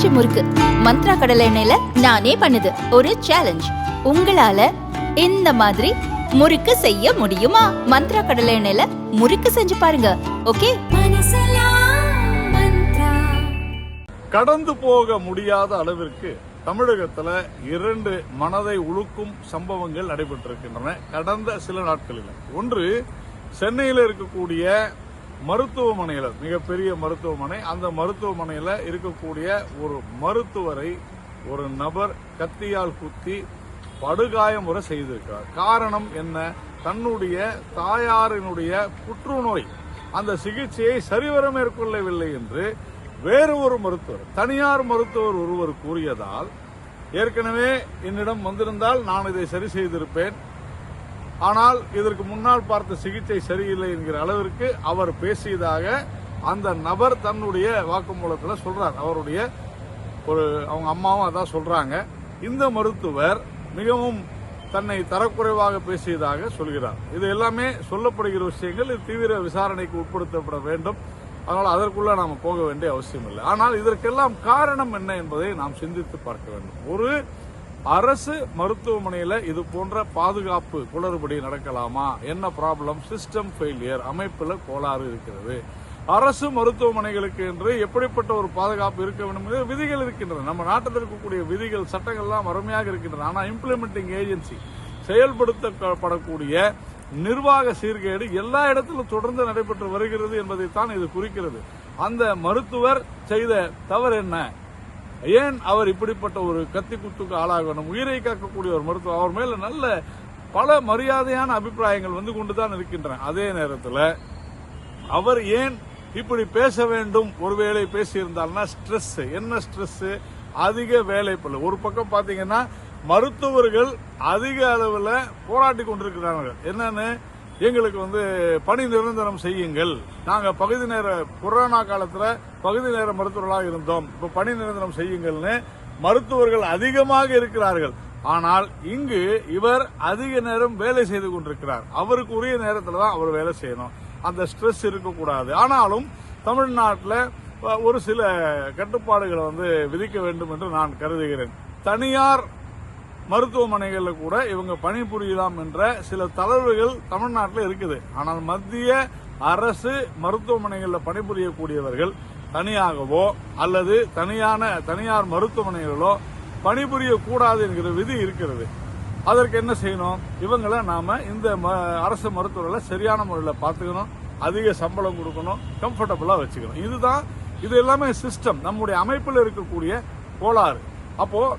ஆச்சி முறுக்கு. மந்த்ரா கடலை எண்ணெயில நானே பண்ணுது. ஒரு சேலஞ்ச் உங்களால இந்த மாதிரி முறுக்கு செய்ய முடியுமா? மந்த்ரா கடலை எண்ணெயில முறுக்கு செஞ்சு பாருங்க. ஓகே? கடந்து போக முடியாத அளவிற்கு தமிழகத்துல இரண்டு மனதை உழுக்கும் சம்பவங்கள் நடைபெற்றிருக்கின்றன கடந்த சில நாட்களில். ஒன்று சென்னையில் இருக்கக்கூடிய மருத்துவமனையில் மிகப்பெரிய மருத்துவமனை அந்த மருத்துவமனையில் இருக்கக்கூடிய ஒரு மருத்துவரை ஒரு நபர் கத்தியால் குத்தி படுகாயமுறை செய்திருக்கிறார். காரணம் என்ன? தன்னுடைய தாயாரினுடைய புற்றுநோய் அந்த சிகிச்சையை சரிவர மேற்கொள்ளவில்லை என்று வேறு ஒரு மருத்துவர் தனியார் மருத்துவர் ஒருவர் கூறியதால் ஏற்கனவே என்னிடம் வந்திருந்தால் நான் இதை சரி செய்திருப்பேன். ஆனால் இதற்கு முன்னால் பார்த்த சிகிச்சை சரியில்லை என்கிற அளவிற்கு அவர் பேசியதாக அந்த நபர் தன்னுடைய வாக்குமூலத்தில் சொல்றார். அவருடைய ஒரு அவங்க அம்மாவும் அதான் சொல்றாங்க. இந்த மருத்துவர் மிகவும் தன்னை தரக்குறைவாக பேசியதாக சொல்கிறார். இது எல்லாமே சொல்லப்படுகிற விஷயங்கள் இது தீவிர விசாரணைக்கு உட்படுத்தப்பட வேண்டும். அதனால் அதற்குள்ள நாம் போக வேண்டிய அவசியம் இல்லை ஆனால் இதற்கெல்லாம் காரணம் என்ன என்பதை நாம் சிந்தித்து பார்க்க வேண்டும். ஒரு அரசு மருத்துவமனையில் இது போன்ற பாதுகாப்பு குளறுபடி நடக்கலாமா? என்ன ப்ராப்ளம் சிஸ்டம் ஃபெயிலியர் அமைப்பில் கோளாறு இருக்கிறது. அரசு மருத்துவமனைகளுக்கு என்று எப்படிப்பட்ட ஒரு பாதுகாப்பு இருக்க வேண்டும் விதிகள் இருக்கின்றன. நம்ம நாட்டில் இருக்கக்கூடிய விதிகள் சட்டங்கள்லாம் அருமையாக இருக்கின்றன. ஆனால் இம்ப்ளிமெண்டிங் ஏஜென்சி செயல்படுத்தப்படக்கூடிய நிர்வாக சீர்கேடு எல்லா இடத்திலும் தொடர்ந்து நடைபெற்று வருகிறது என்பதைத்தான் இது குறிக்கிறது. அந்த மருத்துவர் செய்த தவறு என்ன? ஏன் அவர் இப்படிப்பட்ட ஒரு கத்தி குத்துக்கு ஆளாகணும்? உயிரை காக்கக்கூடிய ஒரு மருத்துவர். அவர் மேல நல்ல பல மரியாதையான அபிப்பிராயங்கள் வந்து கொண்டுதான் இருக்கின்றன. அதே நேரத்தில் அவர் ஏன் இப்படி பேச வேண்டும்? ஒருவேளை பேசியிருந்தால்னா ஸ்ட்ரெஸ் என்ன ஸ்ட்ரெஸ் அதிக வேலை ஒரு பக்கம் பாத்தீங்கன்னா மருத்துவர்கள் அதிக அளவில் போராடி கொண்டிருக்கிறார்கள். என்னன்னு? எங்களுக்கு வந்து பணி நிரந்தரம் செய்யுங்கள். நாங்கள் பகுதி நேர கொரோனா காலத்தில் பகுதி நேர மருத்துவர்களாக இருந்தோம். இப்போ பணி நிரந்தரம் செய்யுங்கள்னு மருத்துவர்கள் அதிகமாக இருக்கிறார்கள். ஆனால் இங்கு இவர் அதிக நேரம் வேலை செய்து கொண்டிருக்கிறார். அவருக்கு உரிய நேரத்தில் தான் அவர் வேலை செய்யணும். அந்த ஸ்ட்ரெஸ் இருக்கக்கூடாது. ஆனாலும் தமிழ்நாட்டில் ஒரு சில கட்டுப்பாடுகளை வந்து விதிக்க வேண்டும் என்று நான் கருதுகிறேன். தனியார் மருத்துவமனைகளில் கூட இவங்க பணிபுரியலாம் என்ற சில தளர்வுகள் தமிழ்நாட்டில் இருக்குது. ஆனால் மத்திய அரசு மருத்துவமனைகளில் பணிபுரியக்கூடியவர்கள் தனியாகவோ அல்லது தனியான தனியார் மருத்துவமனைகளோ பணிபுரியக்கூடாது என்கிற விதி இருக்கிறது. அதற்கு என்ன செய்யணும்? இவங்களை நாம இந்த ம- அரசு மருத்துவர்களை சரியான முறையில் பார்த்துக்கணும். அதிக சம்பளம் கொடுக்கணும். கம்ஃபர்டபுளாக வச்சுக்கணும். இதுதான் இது எல்லாமே சிஸ்டம் நம்முடைய அமைப்பில் இருக்கக்கூடிய கோளாறு. அப்போ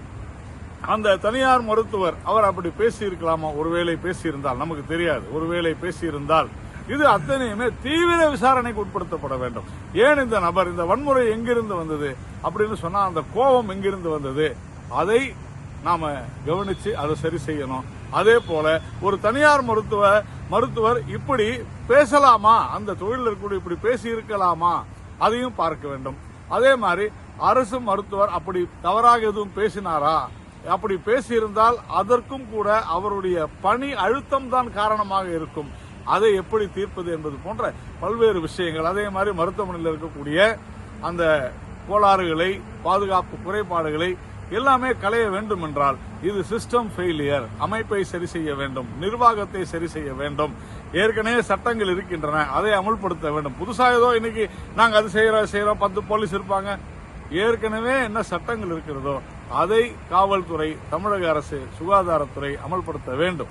அந்த தனியார் மருத்துவர் அவர் அப்படி பேசியிருக்கலாமா? ஒருவேளை பேசியிருந்தால் நமக்கு தெரியாது. ஒருவேளை பேசியிருந்தால் இது அத்தனையுமே தீவிர விசாரணைக்கு உட்படுத்தப்பட வேண்டும். ஏன் இந்த நபர் இந்த வன்முறை எங்கிருந்து வந்தது? அப்படின்னு சொன்னா அந்த கோபம் எங்கிருந்து வந்தது? அதை நாம கவனிச்சு அதை சரி செய்யணும். அதே போல ஒரு தனியார் மருத்துவ மருத்துவர் இப்படி பேசலாமா? அந்த தொழிலில் இருக்கக்கூடிய இப்படி பேசி இருக்கலாமா அதையும் பார்க்க வேண்டும். அதே மாதிரி அரசு மருத்துவர் அப்படி தவறாக எதுவும் பேசினாரா? அப்படி பேசியிருந்தால் அதற்கும் கூட அவருடைய பணி அழுத்தம் தான் காரணமாக இருக்கும். அதை எப்படி தீர்ப்பது என்பது போன்ற பல்வேறு விஷயங்கள் அதே மாதிரி மருத்துவமனையில் இருக்கக்கூடிய அந்த கோளாறுகளை பாதுகாப்பு குறைபாடுகளை எல்லாமே களைய வேண்டும் என்றால் இது சிஸ்டம் ஃபெயிலியர் அமைப்பை சரி செய்ய வேண்டும் நிர்வாகத்தை சரி செய்ய வேண்டும். ஏற்கனவே சட்டங்கள் இருக்கின்றன அதை அமுல்படுத்த வேண்டும். புதுசாக ஏதோ இன்னைக்கு நாங்கள் அது செய்கிறோம் செய்கிறோம் பத்து போலீஸ் இருப்பாங்க. ஏற்கனவே என்ன சட்டங்கள் இருக்கிறதோ அதை காவல்துறை தமிழக அரசு சுகாதாரத்துறை அமல்படுத்த வேண்டும்.